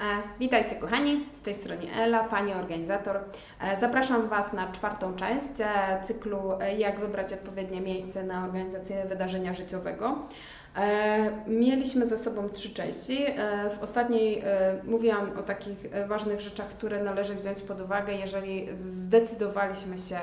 E, Witajcie kochani, z tej strony Ela, Pani organizator. E, Zapraszam Was na czwartą część e, cyklu Jak wybrać odpowiednie miejsce na organizację wydarzenia życiowego. Mieliśmy ze sobą trzy części. W ostatniej mówiłam o takich ważnych rzeczach, które należy wziąć pod uwagę, jeżeli zdecydowaliśmy się,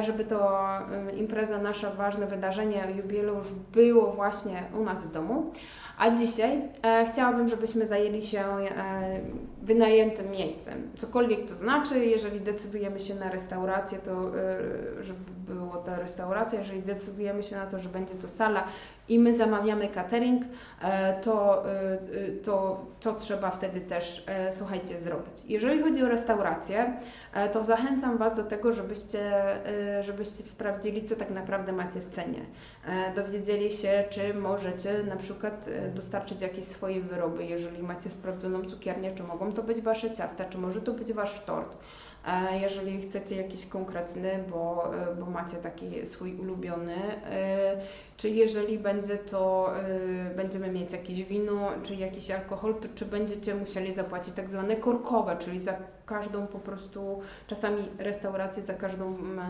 żeby to e, impreza, nasze ważne wydarzenie, jubileusz było właśnie u nas w domu. A dzisiaj e, chciałabym, żebyśmy zajęli się e, wynajętym miejscem. Cokolwiek to znaczy, jeżeli decydujemy się na restaurację, to e, żeby było to restauracja, jeżeli decydujemy się na to, że będzie to sala i my zamawiamy catering, e, to, e, e, to, to trzeba wtedy też, e, słuchajcie, zrobić. Jeżeli chodzi o restaurację, e, to zachęcam Was do tego, żebyście, e, żebyście sprawdzili, co tak naprawdę macie w cenie. E, Dowiedzieli się, czy możecie na przykład e, dostarczyć jakieś swoje wyroby, jeżeli macie sprawdzoną cukiernię, czy mogą to być Wasze ciasta, czy może to być Wasz tort. E, Jeżeli chcecie jakiś konkretny, bo, e, bo macie taki swój ulubiony, czy jeżeli będzie to, będziemy mieć jakieś wino, czy jakiś alkohol, to czy będziecie musieli zapłacić tak zwane korkowe, czyli za każdą po prostu, czasami restauracje za każdą mm,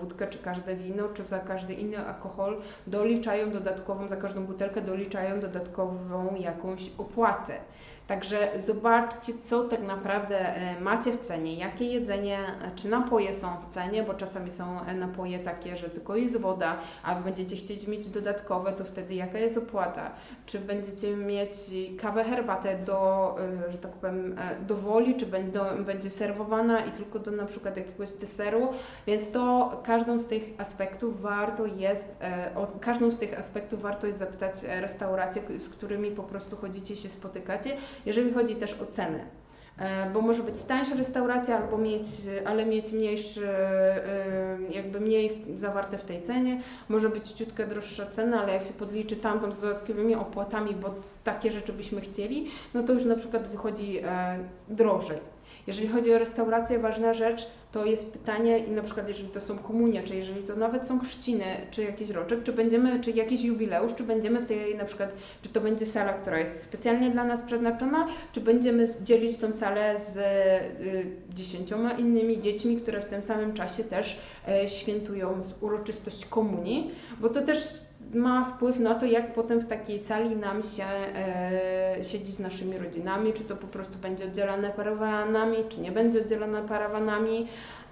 wódkę, czy każde wino, czy za każdy inny alkohol doliczają dodatkową, za każdą butelkę doliczają dodatkową jakąś opłatę. Także zobaczcie, co tak naprawdę e, macie w cenie, jakie jedzenie e, czy napoje są w cenie, bo czasami są e, napoje takie, że tylko jest woda, a wy będziecie chcieć mieć dodatkowe, to wtedy jaka jest opłata? Czy będziecie mieć kawę, herbatę do, e, że tak powiem, e, do woli, czy będą, będzie serwowana i tylko do na przykład jakiegoś deseru, więc to każdą z tych aspektów warto jest, e, o każdą z tych aspektów warto jest zapytać e, restauracje, z którymi po prostu chodzicie, się spotykacie, jeżeli chodzi też o cenę. E, Bo może być tańsza restauracja, albo mieć, ale mieć mniejszy, jakby mniej zawarte w tej cenie. Może być ciutkę droższa cena, ale jak się podliczy tamtą z dodatkowymi opłatami, bo takie rzeczy byśmy chcieli, no to już na przykład wychodzi drożej. Jeżeli chodzi o restaurację, ważna rzecz to jest pytanie, na przykład jeżeli to są komunie, czy jeżeli to nawet są chrzciny, czy jakiś roczek, czy będziemy, czy jakiś jubileusz, czy będziemy w tej na przykład, czy to będzie sala, która jest specjalnie dla nas przeznaczona, czy będziemy dzielić tą salę z y, dziesięcioma innymi dziećmi, które w tym samym czasie też e, świętują uroczystość komunii, bo to też ma wpływ na to, jak potem w takiej sali nam się e, siedzi z naszymi rodzinami, czy to po prostu będzie oddzielane parawanami, czy nie będzie oddzielane parawanami.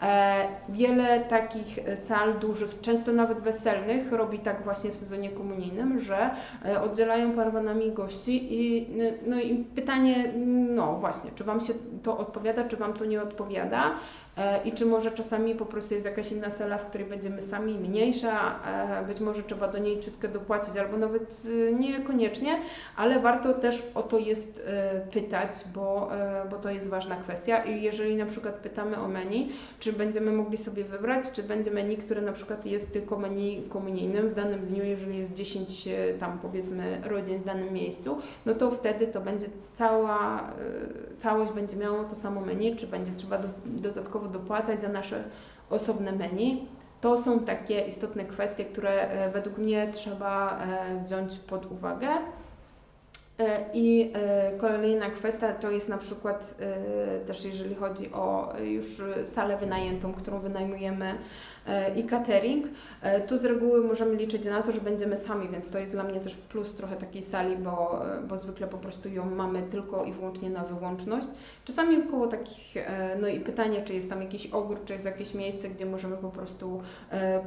E, wiele takich sal dużych, często nawet weselnych, robi tak właśnie w sezonie komunijnym, że e, oddzielają parawanami gości i no i pytanie, no właśnie, czy Wam się to odpowiada, czy Wam to nie odpowiada? E, I czy może czasami po prostu jest jakaś inna sala, w której będziemy sami, mniejsza, e, być może trzeba do niej ciutkę dopłacić, albo nawet e, niekoniecznie, ale warto też o to jest e, pytać, bo, e, bo to jest ważna kwestia. I jeżeli na przykład pytamy o menu, czy będziemy mogli sobie wybrać, czy będzie menu, które na przykład jest tylko menu komunijnym w danym dniu, jeżeli jest 10 e, tam powiedzmy rodzin w danym miejscu, no to wtedy to będzie cała, e, całość będzie miało to samo menu, czy będzie trzeba do, dodatkowo dopłacać za nasze osobne menu. To są takie istotne kwestie, które e, według mnie trzeba wziąć pod uwagę. E, I e, kolejna kwestia to jest na przykład e, też jeżeli chodzi o już salę wynajętą, którą wynajmujemy i catering, tu z reguły możemy liczyć na to, że będziemy sami, więc to jest dla mnie też plus trochę takiej sali, bo, bo zwykle po prostu ją mamy tylko i wyłącznie na wyłączność. Czasami koło takich, no i pytanie, czy jest tam jakiś ogród, czy jest jakieś miejsce, gdzie możemy po prostu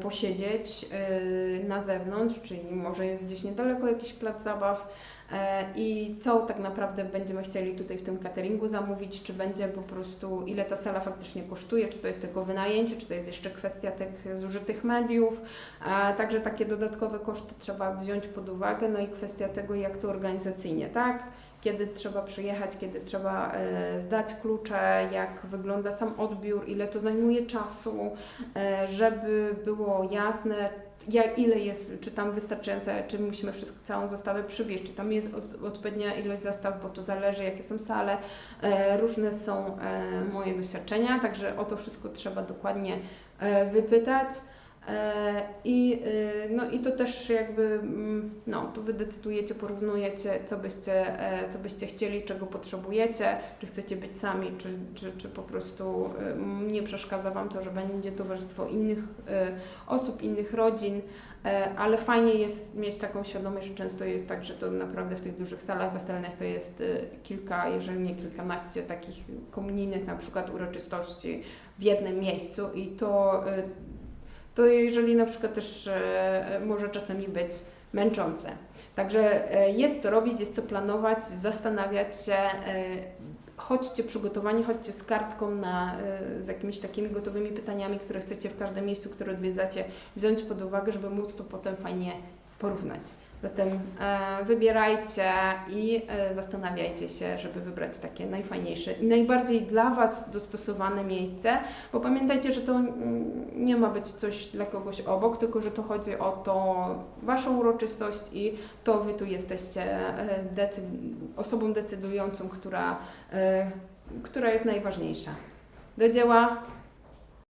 posiedzieć na zewnątrz, czyli może jest gdzieś niedaleko jakiś plac zabaw. E, I co tak naprawdę będziemy chcieli tutaj w tym cateringu zamówić, czy będzie po prostu, ile ta sala faktycznie kosztuje, czy to jest tylko wynajęcie, czy to jest jeszcze kwestia tych zużytych mediów. E, Także takie dodatkowe koszty trzeba wziąć pod uwagę, no i kwestia tego, jak to organizacyjnie, tak? Kiedy trzeba przyjechać, kiedy trzeba e, zdać klucze, jak wygląda sam odbiór, ile to zajmuje czasu, e, żeby było jasne, jak, ile jest, czy tam wystarczające, czy musimy wszystko, całą zastawę przywieźć, czy tam jest odpowiednia ilość zastaw, bo to zależy, jakie są sale. E, różne są moje doświadczenia, także o to wszystko trzeba dokładnie wypytać. E, I, y, no, I to też jakby, mm, no, tu Wy decydujecie, porównujecie, co byście, e, co byście chcieli, czego potrzebujecie, czy chcecie być sami, czy, czy, czy po prostu y, nie przeszkadza Wam to, że będzie towarzystwo innych y, osób, innych rodzin, e, ale fajnie jest mieć taką świadomość, że często jest tak, że to naprawdę w tych dużych salach weselnych to jest kilka, jeżeli nie kilkanaście takich komunijnych na przykład uroczystości w jednym miejscu i to to jeżeli na przykład też e, może czasami być męczące. Także e, jest co robić, jest co planować, zastanawiać się. e, Chodźcie przygotowani, chodźcie z kartką na, z jakimiś takimi gotowymi pytaniami, które chcecie w każdym miejscu, które odwiedzacie, wziąć pod uwagę, żeby móc to potem fajnie porównać. Zatem e, wybierajcie i e, zastanawiajcie się, żeby wybrać takie najfajniejsze i najbardziej dla Was dostosowane miejsce, bo pamiętajcie, że to nie ma być coś dla kogoś obok, tylko że to chodzi o tą Waszą uroczystość i to Wy tu jesteście e, decyd- osobą decydującą, która, która jest najważniejsza. Do dzieła!